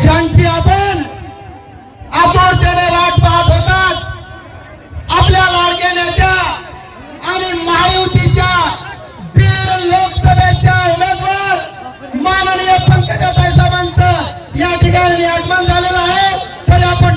ज्यांची आपण आतुरतेने वाट पाहत होतात आपल्या लाडक्या नेत्या आणि महायुतीच्या बीड लोकसभेच्या उमेदवार माननीय पंकजाताई साहेबांचं या ठिकाणी आगमन झालेलं आहे. तरी आपण